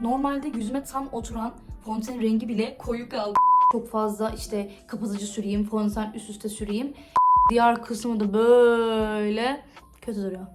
Normalde yüzüme tam oturan fondöten rengi bile koyu kaldı. Çok fazla işte kapatıcı süreyim, fondöten üst üste süreyim. Diğer kısmı da böyle kötü duruyor.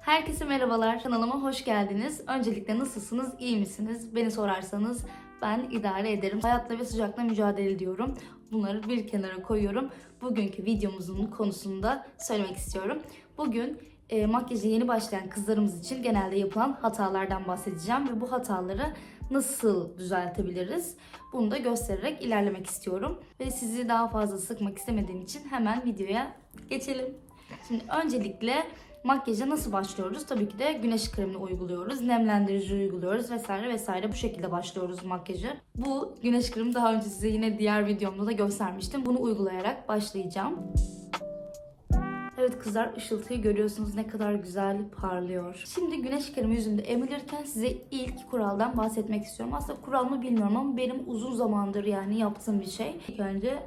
Herkese merhabalar. Kanalıma hoş geldiniz. Öncelikle nasılsınız? İyi misiniz? Beni sorarsanız ben idare ederim. Hayatla ve sıcakla mücadele ediyorum. Bunları bir kenara koyuyorum. Bugünkü videomuzun konusunda söylemek istiyorum. Bugün e, makyaja yeni başlayan kızlarımız için genelde yapılan hatalardan bahsedeceğim ve bu hataları nasıl düzeltebiliriz? Bunu da göstererek ilerlemek istiyorum. Ve sizi daha fazla sıkmak istemediğim için hemen videoya geçelim. Şimdi öncelikle makyaja nasıl başlıyoruz? Tabii ki de güneş kremini uyguluyoruz, nemlendirici uyguluyoruz vesaire vesaire bu şekilde başlıyoruz makyaja. Bu güneş kremi daha önce size yine diğer videomda da göstermiştim. Bunu uygulayarak başlayacağım. Evet kızlar ışıltıyı görüyorsunuz ne kadar güzel parlıyor. Şimdi güneş kremi yüzümde emilirken size ilk kuraldan bahsetmek istiyorum. Aslında kural mı bilmiyorum ama benim uzun zamandır yani yaptığım bir şey. İlk önce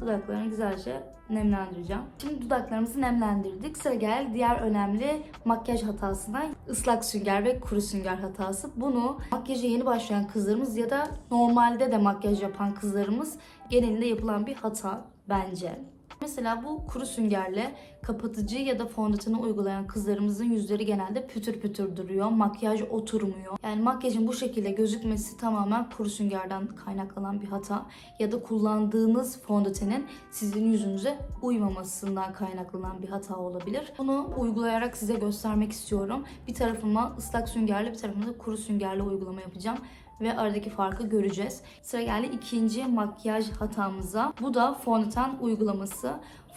dudaklarını güzelce nemlendireceğim. Şimdi dudaklarımızı nemlendirdik. Sıra geldi diğer önemli makyaj hatasına. ıslak sünger ve kuru sünger hatası. Bunu makyaja yeni başlayan kızlarımız ya da normalde de makyaj yapan kızlarımız genelinde yapılan bir hata bence. Mesela bu kuru süngerle kapatıcı ya da fondöteni uygulayan kızlarımızın yüzleri genelde pütür pütür duruyor. Makyaj oturmuyor. Yani makyajın bu şekilde gözükmesi tamamen kuru süngerden kaynaklanan bir hata. Ya da kullandığınız fondötenin sizin yüzünüze uymamasından kaynaklanan bir hata olabilir. Bunu uygulayarak size göstermek istiyorum. Bir tarafıma ıslak süngerle bir tarafıma da kuru süngerle uygulama yapacağım ve aradaki farkı göreceğiz. Sıra geldi ikinci makyaj hatamıza. Bu da fondöten uygulaması.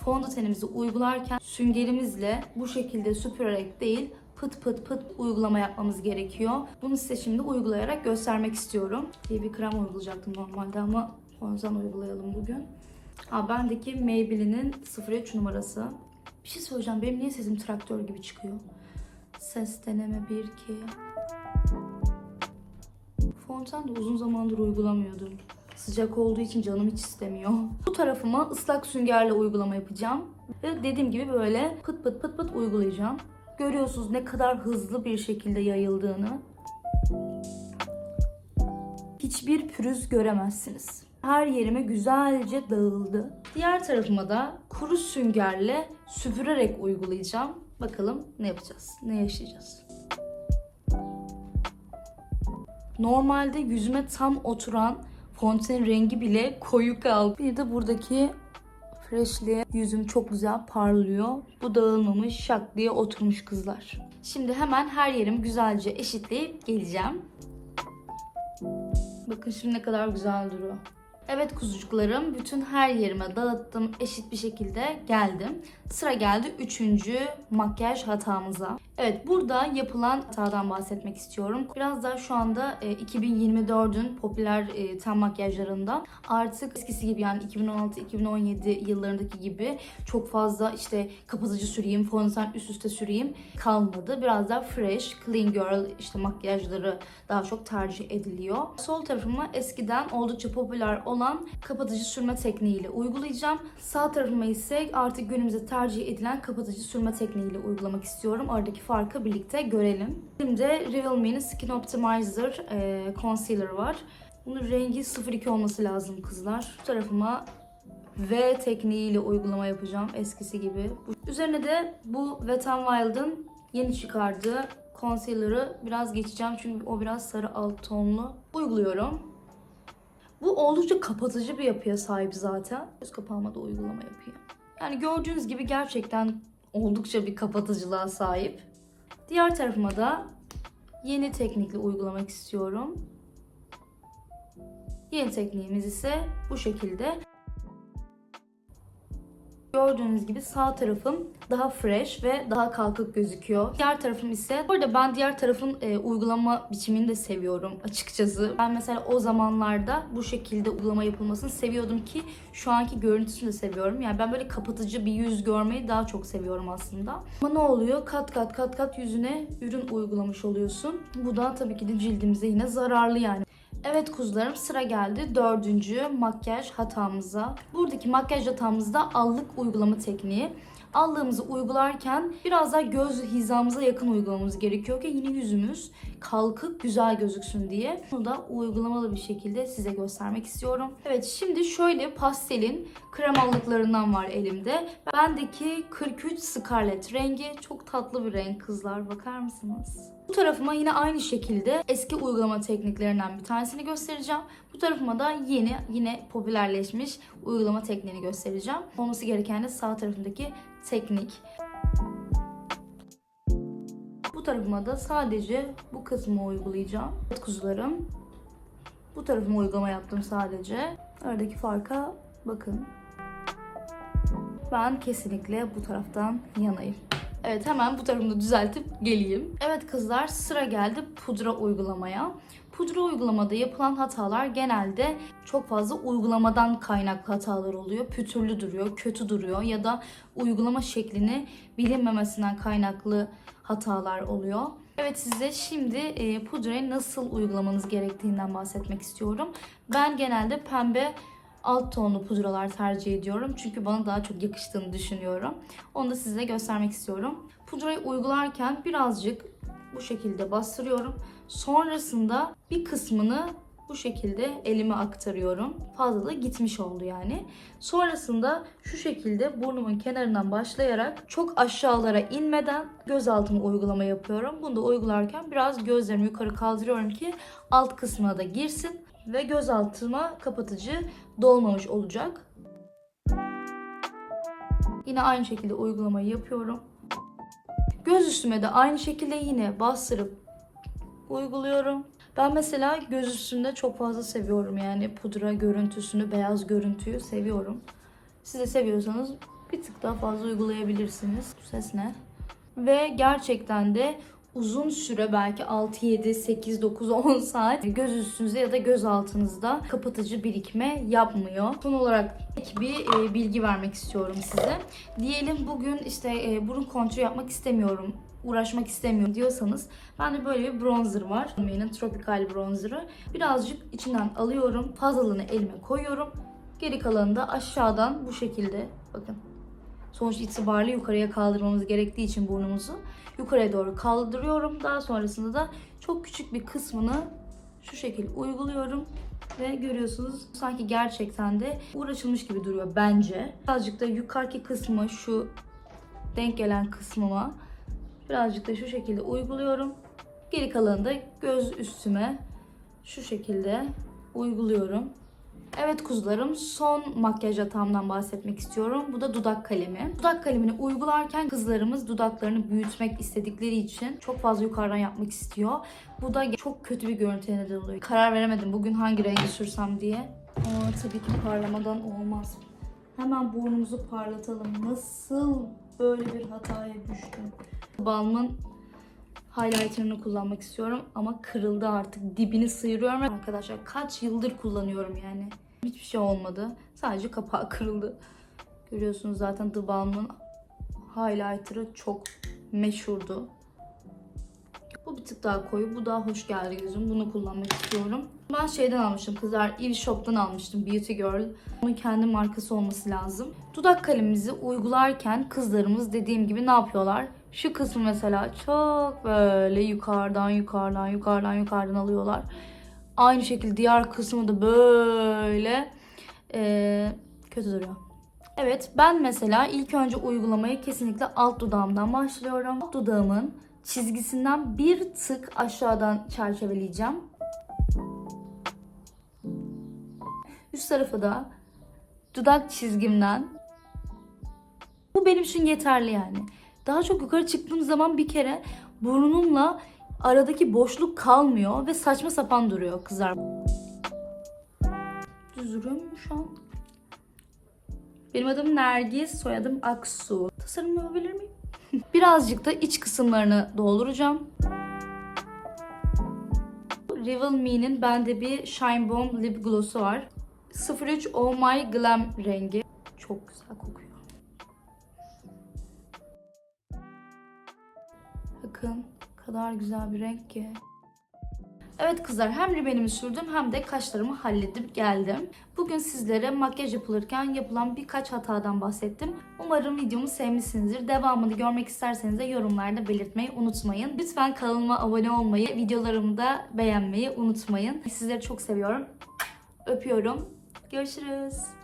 Fondötenimizi uygularken süngerimizle bu şekilde süpürerek değil pıt pıt pıt uygulama yapmamız gerekiyor. Bunu size şimdi uygulayarak göstermek istiyorum. Bir krem uygulayacaktım normalde ama fondöten uygulayalım bugün. Ha, bendeki Maybelline'in 03 numarası. Bir şey söyleyeceğim. Benim niye sesim traktör gibi çıkıyor? Ses deneme 1 2 Fondöten de uzun zamandır uygulamıyordum. Sıcak olduğu için canım hiç istemiyor. Bu tarafıma ıslak süngerle uygulama yapacağım. Ve dediğim gibi böyle pıt pıt pıt pıt uygulayacağım. Görüyorsunuz ne kadar hızlı bir şekilde yayıldığını. Hiçbir pürüz göremezsiniz. Her yerime güzelce dağıldı. Diğer tarafıma da kuru süngerle süpürerek uygulayacağım. Bakalım ne yapacağız, ne yaşayacağız. Normalde yüzüme tam oturan fondöten rengi bile koyu kaldı. Bir de buradaki freshliğe yüzüm çok güzel parlıyor. Bu dağılmamış şak diye oturmuş kızlar. Şimdi hemen her yerimi güzelce eşitleyip geleceğim. Bakın şimdi ne kadar güzel duruyor. Evet kuzucuklarım bütün her yerime dağıttım eşit bir şekilde geldim. Sıra geldi üçüncü makyaj hatamıza. Evet burada yapılan hatadan bahsetmek istiyorum. Biraz daha şu anda e, 2024'ün popüler e, ten makyajlarından artık eskisi gibi yani 2016-2017 yıllarındaki gibi çok fazla işte kapatıcı süreyim, fondöten üst üste süreyim kalmadı. Biraz daha fresh, clean girl işte makyajları daha çok tercih ediliyor. Sol tarafıma eskiden oldukça popüler olan kapatıcı sürme tekniğiyle uygulayacağım. Sağ tarafıma ise artık günümüzde tercih edilen kapatıcı sürme tekniğiyle uygulamak istiyorum. Aradaki farkı birlikte görelim. Şimdi Reveal Me'nin Skin Optimizer e, Concealer var. Bunun rengi 02 olması lazım kızlar. Şu tarafıma V tekniğiyle uygulama yapacağım eskisi gibi. Üzerine de bu Wet n Wild'ın yeni çıkardığı concealer'ı biraz geçeceğim çünkü o biraz sarı alt tonlu. Uyguluyorum. Bu oldukça kapatıcı bir yapıya sahip zaten. Göz kapağıma da uygulama yapıyor. Yani gördüğünüz gibi gerçekten oldukça bir kapatıcılığa sahip. Diğer tarafıma da yeni teknikle uygulamak istiyorum. Yeni tekniğimiz ise bu şekilde. Gördüğünüz gibi sağ tarafım daha fresh ve daha kalkık gözüküyor. Diğer tarafım ise, bu arada ben diğer tarafın e, uygulama biçimini de seviyorum açıkçası. Ben mesela o zamanlarda bu şekilde uygulama yapılmasını seviyordum ki şu anki görüntüsünü de seviyorum. Yani ben böyle kapatıcı bir yüz görmeyi daha çok seviyorum aslında. Ama ne oluyor? Kat kat kat kat yüzüne ürün uygulamış oluyorsun. Bu da tabii ki de cildimize yine zararlı yani. Evet kuzularım sıra geldi dördüncü makyaj hatamıza. Buradaki makyaj hatamızda allık uygulama tekniği. Allığımızı uygularken biraz daha göz hizamıza yakın uygulamamız gerekiyor ki yine yüzümüz kalkık güzel gözüksün diye. Bunu da uygulamalı bir şekilde size göstermek istiyorum. Evet şimdi şöyle pastelin krem allıklarından var elimde. Bendeki 43 Scarlet rengi çok tatlı bir renk kızlar bakar mısınız? Bu tarafıma yine aynı şekilde eski uygulama tekniklerinden bir tanesini göstereceğim. Bu tarafıma da yeni yine popülerleşmiş uygulama tekniğini göstereceğim. Olması gereken de sağ tarafındaki teknik. Bu tarafıma da sadece bu kısmı uygulayacağım. Kuzularım. Bu tarafıma uygulama yaptım sadece. Aradaki farka bakın. Ben kesinlikle bu taraftan yanayım. Evet hemen bu tarafımı düzeltip geleyim. Evet kızlar sıra geldi pudra uygulamaya. Pudra uygulamada yapılan hatalar genelde çok fazla uygulamadan kaynaklı hatalar oluyor. Pütürlü duruyor, kötü duruyor ya da uygulama şeklini bilinmemesinden kaynaklı hatalar oluyor. Evet size şimdi e, pudrayı nasıl uygulamanız gerektiğinden bahsetmek istiyorum. Ben genelde pembe alt tonlu pudralar tercih ediyorum. Çünkü bana daha çok yakıştığını düşünüyorum. Onu da size göstermek istiyorum. Pudrayı uygularken birazcık bu şekilde bastırıyorum. Sonrasında bir kısmını bu şekilde elime aktarıyorum. Fazla da gitmiş oldu yani. Sonrasında şu şekilde burnumun kenarından başlayarak çok aşağılara inmeden göz altıma uygulama yapıyorum. Bunu da uygularken biraz gözlerimi yukarı kaldırıyorum ki alt kısmına da girsin ve göz altıma kapatıcı dolmamış olacak. Yine aynı şekilde uygulamayı yapıyorum. Göz üstüme de aynı şekilde yine bastırıp uyguluyorum. Ben mesela göz üstünde çok fazla seviyorum yani pudra görüntüsünü, beyaz görüntüyü seviyorum. Siz de seviyorsanız bir tık daha fazla uygulayabilirsiniz. Bu ses ne? Ve gerçekten de uzun süre belki 6, 7, 8, 9, 10 saat göz üstünüzde ya da göz altınızda kapatıcı birikme yapmıyor. Son olarak bir e, bilgi vermek istiyorum size. Diyelim bugün işte e, burun kontrolü yapmak istemiyorum uğraşmak istemiyorum diyorsanız ben de böyle bir bronzer var. Benim Tropical bronzer'ı. Birazcık içinden alıyorum. Fazlalığını elime koyuyorum. Geri kalanını da aşağıdan bu şekilde bakın. Sonuç itibariyle yukarıya kaldırmamız gerektiği için burnumuzu yukarıya doğru kaldırıyorum. Daha sonrasında da çok küçük bir kısmını şu şekilde uyguluyorum. Ve görüyorsunuz sanki gerçekten de uğraşılmış gibi duruyor bence. Birazcık da yukarıki kısmı şu denk gelen kısmıma birazcık da şu şekilde uyguluyorum. Geri kalanını da göz üstüme şu şekilde uyguluyorum. Evet kuzularım son makyaj hatamdan bahsetmek istiyorum. Bu da dudak kalemi. Dudak kalemini uygularken kızlarımız dudaklarını büyütmek istedikleri için çok fazla yukarıdan yapmak istiyor. Bu da çok kötü bir görüntüye neden oluyor. Karar veremedim bugün hangi rengi sürsem diye. Aa, tabii ki parlamadan olmaz. Hemen burnumuzu parlatalım. Nasıl böyle bir hataya düştüm? Balmın highlighter'ını kullanmak istiyorum ama kırıldı artık. Dibini sıyırıyorum. Arkadaşlar kaç yıldır kullanıyorum yani. Hiçbir şey olmadı. Sadece kapağı kırıldı. Görüyorsunuz zaten The Balm'ın highlighter'ı çok meşhurdu. Bu bir tık daha koyu. Bu daha hoş geldi gözüm. Bunu kullanmak istiyorum. Ben şeyden almıştım kızlar. Eve Shop'tan almıştım. Beauty Girl. Onun kendi markası olması lazım. Dudak kalemimizi uygularken kızlarımız dediğim gibi ne yapıyorlar? Şu kısmı mesela çok böyle yukarıdan yukarıdan yukarıdan yukarıdan alıyorlar. Aynı şekilde diğer kısmı da böyle eee, kötü duruyor. Evet ben mesela ilk önce uygulamayı kesinlikle alt dudağımdan başlıyorum. Alt dudağımın çizgisinden bir tık aşağıdan çerçeveleyeceğim. Üst tarafı da dudak çizgimden. Bu benim için yeterli yani. Daha çok yukarı çıktığım zaman bir kere burnumla aradaki boşluk kalmıyor ve saçma sapan duruyor kızlar. Düz duruyor mu şu an? Benim adım Nergis, soyadım Aksu. Tasarım yapabilir miyim? Birazcık da iç kısımlarını dolduracağım. Rival Me'nin bende bir Shine Bomb Lip Gloss'u var. 03 Oh My Glam rengi. Çok güzel kokuyor. Bakın kadar güzel bir renk ki. Evet kızlar hem rimelimi sürdüm hem de kaşlarımı halledip geldim. Bugün sizlere makyaj yapılırken yapılan birkaç hatadan bahsettim. Umarım videomu sevmişsinizdir. Devamını görmek isterseniz de yorumlarda belirtmeyi unutmayın. Lütfen kanalıma abone olmayı, videolarımı da beğenmeyi unutmayın. Sizleri çok seviyorum. Öpüyorum. Görüşürüz.